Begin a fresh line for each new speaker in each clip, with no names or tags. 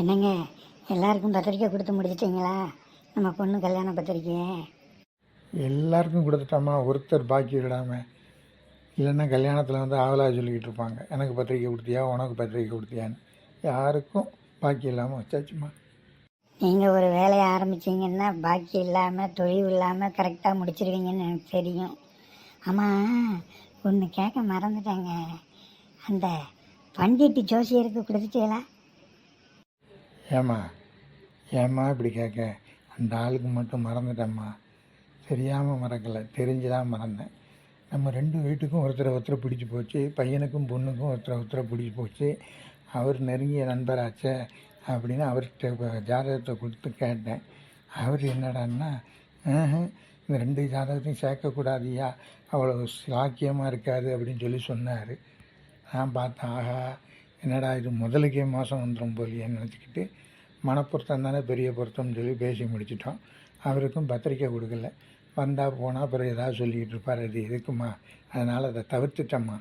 என்னங்க எல்லாருக்கும் பத்திரிக்கை கொடுத்து முடிச்சிட்டிங்களா? நம்ம பொண்ணு கல்யாண பத்திரிக்கையை.
எல்லாருக்கும் கொடுத்துட்டோமா ஒருத்தர் பாக்கி விடாமல் இல்லைன்னா கல்யாணத்தில் வந்து ஆவலா சொல்லிக்கிட்டு இருப்பாங்க. எனக்கு பத்திரிக்கை கொடுத்தியா உனக்கு பத்திரிக்கை கொடுத்தியான்னு. யாருக்கும் பாக்கி இல்லாமல் வச்சாச்சுமா?
நீங்கள் ஒரு வேலையை ஆரம்பிச்சீங்கன்னா பாக்கி இல்லாமல் தொழில் இல்லாமல் கரெக்டாக முடிச்சிருவீங்கன்னு எனக்கு தெரியும். ஆமாம் ஒன்று கேட்க மறந்துட்டேங்க. அந்த பண்டிட்டு ஜோசியருக்கு கொடுத்துட்டீங்களா?
ஏம்மா ஏம்மா இப்படி கேட்க? அந்த ஆளுக்கு மட்டும் மறந்துட்டேம்மா. தெரியாமல் மறக்கலை தெரிஞ்சு தான் மறந்தேன். நம்ம ரெண்டு வீட்டுக்கும் ஒருத்தரை ஒருத்தரை பிடிச்சி போச்சு. பையனுக்கும் பொண்ணுக்கும் ஒருத்தரை ஒருத்தரை பிடிச்சி போச்சு. அவர் நெருங்கிய நண்பராச்சே அப்படின்னு அவர்கிட்ட ஜாதகத்தை கொடுத்து கேட்டேன். அவர் என்னடான்னா இந்த ரெண்டு ஜாதகத்தையும் சேர்க்கக்கூடாதியா? அவ்வளோ சாக்கியமாக இருக்காது அப்படின்னு சொல்லி சொன்னார். நான் பார்த்தேன் ஆஹா என்னடா இது முதலுக்கே மோசம் வந்துடும் போலியேன்னு நினச்சிக்கிட்டு மனப்பொருத்தம் தானே பெரிய பொருத்தம்னு சொல்லி பேசி முடிச்சிட்டோம். அவருக்கும் பத்திரிக்கை கொடுக்கல. வந்தால் போனால் அப்புறம் ஏதாவது சொல்லிக்கிட்டு இருப்பார். அது எதுக்குமா? அதனால் அதை தவிர்த்துட்டோம்மா.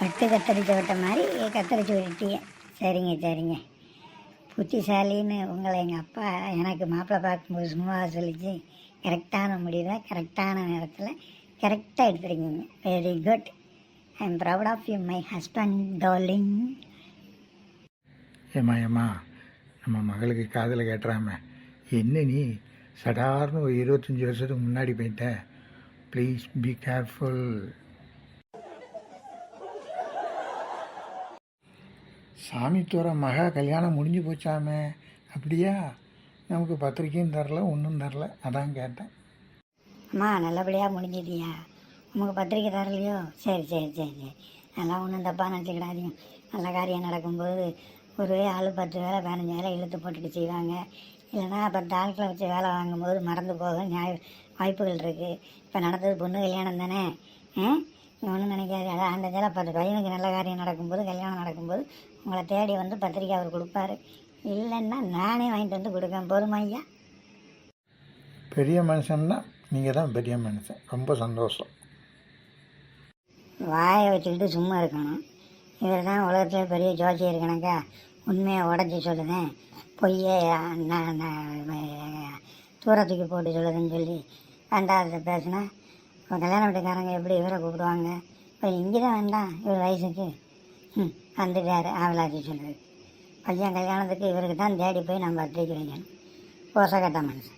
வெட்டு கத்தரிக்க விட்ட மாதிரி கத்தரிச்சு விட்டுட்டீங்க சரிங்க சரிங்க. புத்திசாலின்னு உங்களை எங்கள் அப்பா எனக்கு மாப்பிள்ளை பார்க்கும்போது சும்மா சொல்லிச்சு. கரெக்டான முடிவை கரெக்டான நேரத்தில் கரெக்டாக எடுத்துருக்கீங்க very good I am proud of you my husband darling
ஏம்மா ஏம்மா நம்ம மகளுக்கு காதில் கேட்டுறாம என்ன நீ சடார்னு ஒரு இருபத்தஞ்சி வருஷத்துக்கு முன்னாடி போயிட்ட? ப்ளீஸ் பி கேர்ஃபுல் சாமித்தோர மகா கல்யாணம் முடிஞ்சு போச்சாமே? அப்படியா? நமக்கு பத்திரிக்கையும் தரல ஒன்றும் தரல. அதான் கேட்டேன்.
அம்மா நல்லபடியாக முடிஞ்சிட்டியா? உங்களுக்கு பத்திரிக்கை தரலையோ? சரி சரி சரி சரி. நல்லா ஒன்றும் தப்பாக நினச்சிக்கிடாதீங்க. நல்ல காரியம் நடக்கும்போது ஒரு ஆள் பத்து வேலை பதினஞ்சு வேலை இழுத்து போட்டுட்டு செய்வாங்க. இல்லைன்னா பத்து ஆட்களை வச்சு வேலை வாங்கும்போது மறந்து போக நியாய வாய்ப்புகள் இருக்குது இப்போ நடந்தது பொண்ணு கல்யாணம் தானே? ஒன்றும் நினைக்காது. அதான் அந்த ஜால பத்து பையனுக்கு நல்ல காரியம் நடக்கும்போது கல்யாணம் நடக்கும்போது உங்களை தேடி வந்து பத்திரிக்கை அவர் கொடுப்பாரு. இல்லைன்னா நானே வாங்கிட்டு வந்து கொடுக்கேன். பொறுமையா ஐயா?
பெரிய மனுஷன்னா நீங்கள் தான் பெரிய மனுஷன். ரொம்ப சந்தோஷம்.
வாயை வச்சுக்கிட்டு சும்மா இருக்கணும். இவர் தான் உலகத்தில் பெரிய ஜோசி இருக்கணுக்கா உண்மையை உடச்சி சொல்லுதேன் பொய்யை நான் தூரத்துக்கு போட்டு சொல்லுதுன்னு சொல்லி ரெண்டாவது பேசுனா இப்போ கல்யாண வீட்டுக்காரங்க எப்படி இவரை கூப்பிடுவாங்க? இப்போ இங்கே தான் வேண்டாம் இவர் வயசுக்கு. ம் வந்துட்டார் ஆவலாச்சி சொல்கிறது பையன் கல்யாணத்துக்கு இவருக்கு தான் தேடி போய் நம்ம அத்தைக்கு வைக்கணும். போசக்கட்ட மனுஷன்.